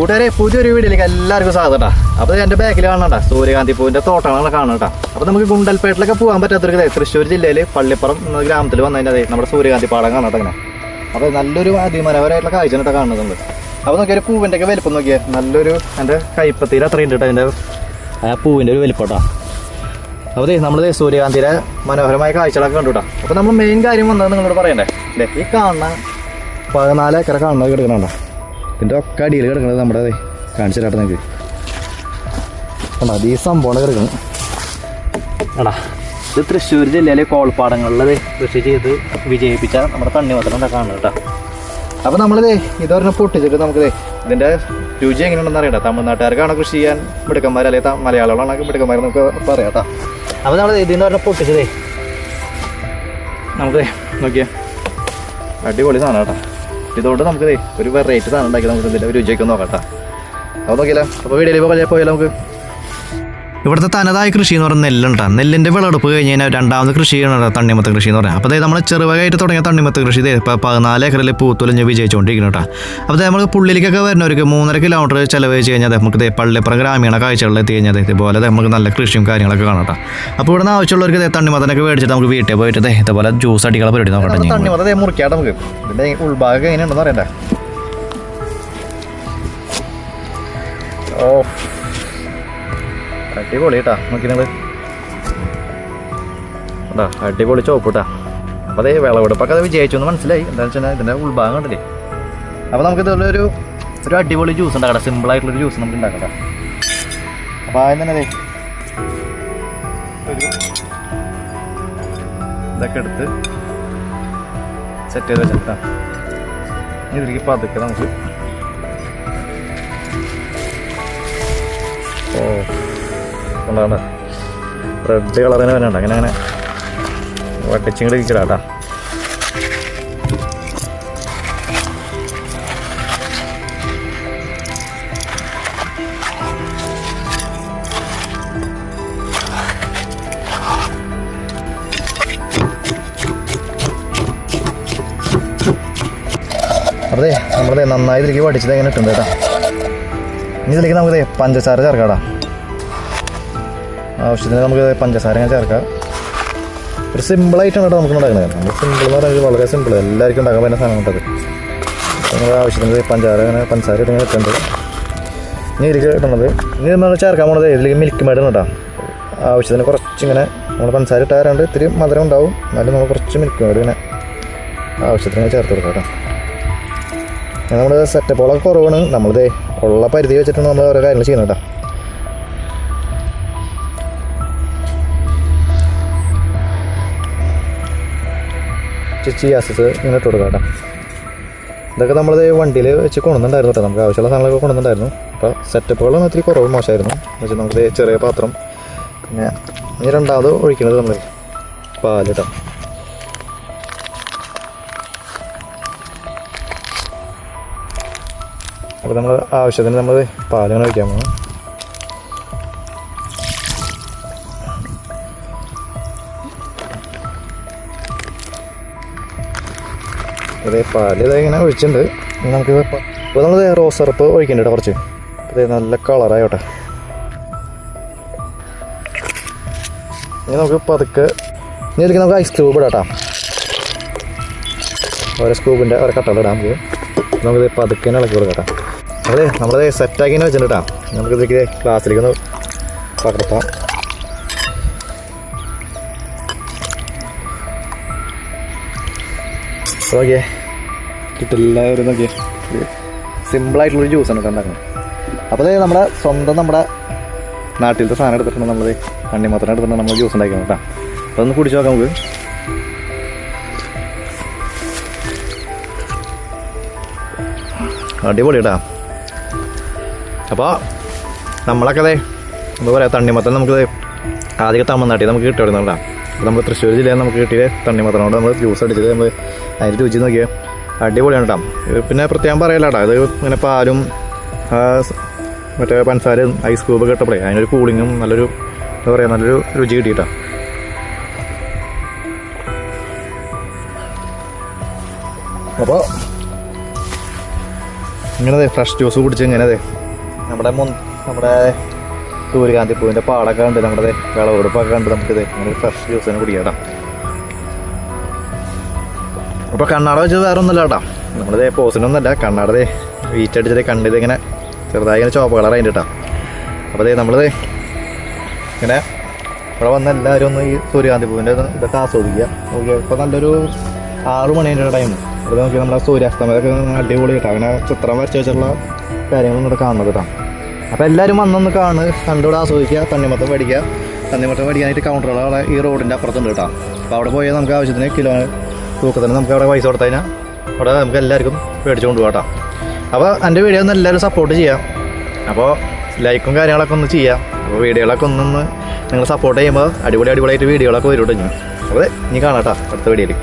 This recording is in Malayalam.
കൂട്ടുകാരെ പുതിയൊരു വീഡിയോയിലേക്ക് എല്ലാവർക്കും സ്വാഗതം അപ്പോൾ എന്റെ ബാക്കിൽ കാണണ്ട സൂര്യകാന്തി പൂവിന്റെ തോട്ടങ്ങളാണ് കാണുക അപ്പോൾ നമുക്ക് ഗുണ്ടൽപേട്ടിലൊക്കെ പോകാൻ പറ്റാത്തവർക്ക് തൃശ്ശൂർ ജില്ലയിൽ പള്ളിപ്പുറം എന്ന ഗ്രാമത്തിൽ വന്നതിന്റെ അതെ നമ്മുടെ സൂര്യകാന്തി പാടം കാണട്ടെ അങ്ങനെ അപ്പോൾ നല്ലൊരു അതിമനോഹരമായിട്ടുള്ള കാഴ്ച കേട്ടോ കാണുന്നുണ്ട് അപ്പോൾ നോക്കിയൊരു പൂവിന്റെ ഒക്കെ വലിപ്പം നോക്കിയാൽ നല്ലൊരു എന്റെ കൈപ്പത്തിയിൽ അത്രയും കേട്ടോ അതിന്റെ ആ പൂവിന്റെ ഒരു വലിപ്പം കേട്ടോ അപ്പോൾ നമ്മൾ സൂര്യകാന്തിയുടെ മനോഹരമായ കാഴ്ചകളൊക്കെ കണ്ടു കേട്ടോ അപ്പോൾ നമ്മൾ മെയിൻ കാര്യം വന്നത് നിങ്ങളോട് പറയണ്ടേ ദേ ഈ കാണുന്ന പതിനാല് ഏക്കറെ കാണുന്നത് കിടക്കണുണ്ടോ ഇതിന്റെ ഒക്കെ അടിയിൽ കിടക്കുന്നത് നമ്മുടെ അതെ കാണിച്ചു തരാട്ടെ നിങ്ങൾക്ക് കണ്ടോ അതീ സംഭവം കിടക്കണം എടാ ഇത് തൃശ്ശൂർ ജില്ലയിലെ കോൾപ്പാടങ്ങളിലത് കൃഷി ചെയ്ത് വിജയിപ്പിച്ച നമ്മുടെ തണ്ണിമത്തനം കാണുന്നത് കേട്ടോ. അപ്പോൾ നമ്മളിതേ ഇതൊരെണ്ണം പൊട്ടിച്ചിട്ട് നമുക്ക് ദേ ഇതിന്റെ രുചി എങ്ങനെയുണ്ടെന്ന് അറിയണ്ട തമിഴ്നാട്ടുകാർക്കാണോ കൃഷി ചെയ്യാൻ മിടുക്കന്മാർ അല്ലെങ്കിൽ മലയാളികളാണെങ്കിൽ മലയാളികളാണ് മിടുക്കന്മാർ നമുക്ക് പറയാം കേട്ടോ. അപ്പോൾ നമ്മൾ ഇതിന്റെ ഒരെണ്ണം പൊട്ടിച്ചതേ നമുക്ക് നോക്കിയേ. അടിപൊളി സാധനം കേട്ടോ. ഇതുകൊണ്ട് നമുക്ക് ഒരു വെറൈറ്റി സാധനം ഉണ്ടാക്കി നമുക്ക് ഇതിന്റെ രുചിയൊക്കെ നോക്കാം കേട്ടോ. അപ്പോൾ നോക്കിയില്ല. അപ്പോൾ വീഡിയോയിൽ പോയാലോ പോയാലോ നമുക്ക്? ഇവിടുത്തെ തനതായ കൃഷി എന്ന് പറയുന്നത് നെല്ലുണ്ടാണ് നെല്ലിന്റെ വിളവെടുപ്പ് കഴിഞ്ഞ് കഴിഞ്ഞാൽ രണ്ടാമത് കൃഷി ചെയ്യണം തണ്ണിമത്ത കൃഷി എന്ന് പറയുന്നത്. അപ്പോൾ അതായത് നമ്മൾ ചെറുവകായിട്ട് തുടങ്ങിയ തണ്ണിമത്ത കൃഷി ഇപ്പോൾ പതിനാല് ഏക്കറിൽ പൂത്തുലഞ്ഞ് വിജയിച്ചുകൊണ്ടിരിക്കുന്നു കേട്ടോ. അപ്പോൾ നമ്മൾ പുള്ളിലേക്കൊക്കെ വരുന്നവർക്ക് മൂന്നര കിലോമീറ്റർ ചിലവ് വെച്ച് കഴിഞ്ഞാൽ നമുക്ക് പള്ളിപ്പുറം ഗ്രാമീണ കാഴ്ചകളിൽ എത്തി കഴിഞ്ഞാൽ ഇതുപോലെ നമുക്ക് നല്ല കൃഷിയും കാര്യങ്ങളൊക്കെ കാണാം കേട്ടോ. അപ്പോൾ ഇവിടെ നിന്ന് ആവശ്യമുള്ളവർക്ക് തണ്ണിമത്തനൊക്കെ മേടിച്ചിട്ട് നമുക്ക് വീട്ടിൽ പോയിട്ട് ഇതുപോലെ ജ്യൂസ് അടികളെ പരിപാടി നോക്കട്ടെ നമുക്ക് ഞാൻ തണ്ണി മതം മുറിക്കാട്ടെ നമുക്ക്. ഇതിന്റെ ഉൾഭാഗം എങ്ങനെയുണ്ടെന്ന് പറയണ്ടേ ഓ അടിപൊളി കേട്ടാ. നോക്കി നിങ്ങൾ കേട്ടാ അടിപൊളി ചോപ്പ് കേട്ടാ. അപ്പോൾ അതേ വിളവെടുപ്പൊക്കെ അത് വിജയിച്ചു എന്ന് മനസ്സിലായി. എന്താണെന്ന് വെച്ചാൽ ഇതിന്റെ ഉൾഭാഗം കണ്ടില്ലേ? അപ്പോൾ നമുക്ക് ഇതുപോലെ ഒരു ഒരു അടിപൊളി ജ്യൂസ് ഉണ്ടാക്കാം സിമ്പിളായിട്ടുള്ളൊരു ജ്യൂസ് നമുക്ക് ഉണ്ടാക്കാം അപ്പോൾ ആദ്യം തന്നെ ഇതൊക്കെ എടുത്ത് സെറ്റ് ചെയ്ത് വെച്ചിട്ടാ ഇനി ഇതിലേക്ക് പതുക്കെ നമുക്ക് ഉണ്ടാകണ്ട റെഡ് കളറിന് വരണ്ട. അങ്ങനെ അങ്ങനെ. വട്ടിച്ചിങ്ങോട്ട് ഇരിക്കലാട്ടാ അതെ നമ്മളതെ നന്നായി ഇതിലേക്ക് പഠിച്ചത് എങ്ങനെ ഇട്ടുണ്ട് കേട്ടോ ഇനി ഇതിലേക്ക് നമുക്ക് പഞ്ചസാര ചേർക്കാടാ. ആവശ്യത്തിന് നമുക്ക് പഞ്ചസാര ചേർക്കാം. ഒരു സിമ്പിളായിട്ടാണ് കേട്ടോ നമുക്ക് ഉണ്ടാക്കുന്നത് നമ്മൾ സിമ്പിൾ എന്ന് പറയുന്നത് വളരെ സിമ്പിൾ എല്ലാവർക്കും ഉണ്ടാക്കാൻ പറ്റുന്ന സാധനം കേട്ടത് നമ്മൾ ആവശ്യത്തിന് പഞ്ചസാര അങ്ങനെ പഞ്ചസാര ഇട്ടിങ്ങനെ ഇട്ടുണ്ട് ഇനി ഇതിലേക്ക് കിട്ടുന്നത് ഇനി നമ്മൾ ചേർക്കാൻ പോണത് ഇതിലേക്ക് മിൽക്ക് മേഡം കേട്ടോ. ആവശ്യത്തിന് കുറച്ചിങ്ങനെ നമ്മൾ പഞ്ചസാര ഇട്ടാറുണ്ട് ഇത്തിരി മധുരം ഉണ്ടാവും. എന്നാലും നമ്മൾ കുറച്ച് മിൽക്ക് മേഡ് ഇങ്ങനെ ആവശ്യത്തിന് ചേർത്ത് കൊടുക്കാം കേട്ടോ. നമ്മൾ സെറ്റപ്പുകളൊക്കെ കുറവാണ്. നമ്മളിത് ഉള്ള പരിധി വെച്ചിട്ടാണ് നമ്മൾ ഓരോ കാര്യങ്ങൾ ചെയ്യുന്നത് കേട്ടോ. ചിച്ചി ആസസ് ഇങ്ങനെ ഇട്ട് കൊടുക്കാം കേട്ടോ. ഇതൊക്കെ നമ്മൾ വണ്ടിയിൽ വെച്ച് കൊണ്ടുവന്നിട്ടുണ്ടായിരുന്നു കേട്ടോ. നമുക്ക് ആവശ്യമുള്ള സാധനങ്ങളൊക്കെ കൊണ്ടുവന്നിട്ടുണ്ടായിരുന്നു. അപ്പോൾ സെറ്റപ്പുകളൊന്നും ഇത്തിരി കുറവ് മോശമായിരുന്നു. വെച്ചാൽ നമുക്ക് ചെറിയ പാത്രം പിന്നെ ഇനി രണ്ടാമത് ഒഴിക്കുന്നത് നമ്മൾ പാൽ കേട്ടോ അപ്പോൾ നമ്മൾ ആവശ്യത്തിന് നമ്മൾ പാലിങ്ങനെ ഒഴിക്കാൻ പോകണം അതെ പാൽ ഇതാ ഇങ്ങനെ ഒഴിച്ചിട്ടുണ്ട്. നമുക്ക് ഇപ്പോൾ നമ്മൾ റോസ് സിറപ്പ് ഒഴിക്കുന്നുണ്ട് കേട്ടോ കുറച്ച്? അതെ നല്ല കളറായോട്ടെ ഇനി നമുക്ക് പതുക്കെ ഇനി ഇതിലേക്ക് നമുക്ക് ഐസ് ക്യൂബ് ഇടാം ഓരോ സ്കൂബിന്റെ ഓരോ കട്ടകളിടാം നമുക്ക്. നമുക്കിത് പതുക്കെ ഇളക്കി കൊടുക്കാം അതെ നമ്മളത് സെറ്റാക്കി വെച്ചിട്ടുണ്ട് കേട്ടോ നമുക്കിതിലേക്ക് ക്ലാസ്സിലേക്ക് ഒന്ന് പകർത്താം. നോക്കിയേ കിട്ടില്ല ഒരു നോക്കിയേ സിമ്പിളായിട്ടുള്ളൊരു ജ്യൂസ് ആണ് ഉണ്ടാക്കുന്നത് അപ്പോൾ അതായത് നമ്മുടെ സ്വന്തം നമ്മുടെ നാട്ടിലത്തെ സാധനം എടുത്തിട്ടുണ്ട് നമ്മൾ കണ്ണിമാത്രം എടുത്തിട്ടുണ്ട് നമ്മൾ ജ്യൂസ് ഉണ്ടാക്കുന്നത് കേട്ടോ. അപ്പോൾ ഒന്ന് കുടിച്ച് നോക്കാം നമുക്ക്. അടിപൊളി കേട്ടാ. അപ്പോൾ നമ്മളൊക്കെ അതെ എന്താ പറയുക തണ്ണിമത്തൻ നമുക്ക് ആദ്യം തമിഴ്നാട്ടിൽ നമുക്ക് കിട്ടുമായിരുന്നു അപ്പോൾ നമ്മൾ തൃശ്ശൂർ ജില്ലയിൽ നമുക്ക് കിട്ടിയ കൊണ്ട് നമ്മൾ ജ്യൂസ് അടിച്ചത് നമ്മൾ അതിന്റെ രുചി നോക്കിയാൽ അടിപൊളിയാണ് കേട്ടോ പിന്നെ പ്രത്യേകം പറയല്ല കേട്ടോ ഇത് ഇങ്ങനെ പാലും മറ്റേ പഞ്ചസാരയും ഐസ് ക്യൂബൊക്കെ ഇട്ടപ്പോഴേ അതിനൊരു കൂളിങ്ങും നല്ലൊരു എന്താ പറയുക നല്ലൊരു രുചി കിട്ടിയിട്ടാ. അപ്പോൾ ഇങ്ങനെ ഫ്രഷ് ജ്യൂസ് കുടിച്ച് ഇങ്ങനെ നമ്മുടെ നമ്മുടെ സൂര്യകാന്തി പൂവിന്റെ പാടൊക്കെ ഉണ്ട് നമ്മുടെ വിളവെടുപ്പൊക്കെ ഉണ്ട് നമുക്കിത് ഇങ്ങനെ ഫ്രഷ് ജ്യൂസ് തന്നെ കുടിക്കാം അപ്പോൾ കണ്ണാട വെച്ചത് വേറെ ഒന്നുമില്ല കേട്ടോ. നമ്മളിത് പോസിനൊന്നുമല്ല. കണ്ണാടതേ ദേ വീറ്റടിച്ചത് കണ്ടിത് ഇങ്ങനെ ചെറുതായി ഇങ്ങനെ ചോപ്പ് കളർ അതിന്റെ കേട്ടോ. അപ്പോൾ ദേ നമ്മളിത് ഇങ്ങനെ ഇവിടെ വന്ന എല്ലാവരും ഒന്ന് ഈ സൂര്യകാന്തി പൂവിന്റെ ഇത് ഇതൊക്കെ ആസ്വദിക്കുക. നോക്കിയാൽ ഇപ്പോൾ നല്ലൊരു ആറ് മണിന്റെ ടൈം ഇവിടെ നോക്കിയാൽ നമ്മുടെ സൂര്യാസ്തമയൊക്കെ അടിപൊളി കേട്ടോ. അങ്ങനെ ചിത്രം വരച്ച് വെച്ചിട്ടുള്ള കാര്യങ്ങളും ഇവിടെ കാണുന്നത് കേട്ടോ. അപ്പോൾ എല്ലാവരും വന്നൊന്ന് കാണ് കണ്ടുകൂടെ ആസ്വദിക്കുക തണ്ണിമത്തം മേടിക്കുക. തണ്ണിമത്തം മേടിക്കാനായിട്ട് കൗണ്ടറുകൾ ഈ റോഡിന്റെ അപ്പുറത്തുണ്ട് കേട്ടോ. അപ്പോൾ അവിടെ പോയാൽ നമുക്ക് ആവശ്യത്തിന് കിലോ തൂക്കത്തിന് നമുക്ക് അവിടെ പൈസ കൊടുത്തു കഴിഞ്ഞാൽ അവിടെ നമുക്ക് എല്ലാവർക്കും മേടിച്ചുകൊണ്ട് പോകാം അപ്പോൾ എന്റെ വീഡിയോ ഒന്ന് എല്ലാവരും സപ്പോർട്ട് ചെയ്യാം. അപ്പോൾ ലൈക്കും കാര്യങ്ങളൊക്കെ ഒന്ന് ചെയ്യാം. അപ്പോൾ വീഡിയോകളൊക്കെ ഒന്നൊന്ന് നിങ്ങൾ സപ്പോർട്ട് ചെയ്യുമ്പോൾ അടിപൊളി അടിപൊളിയായിട്ട് വീഡിയോകളൊക്കെ വരും കേട്ടോ ഞാൻ അപ്പോൾ ഇനി കാണാം കേട്ടോ അടുത്ത വീഡിയോയിൽ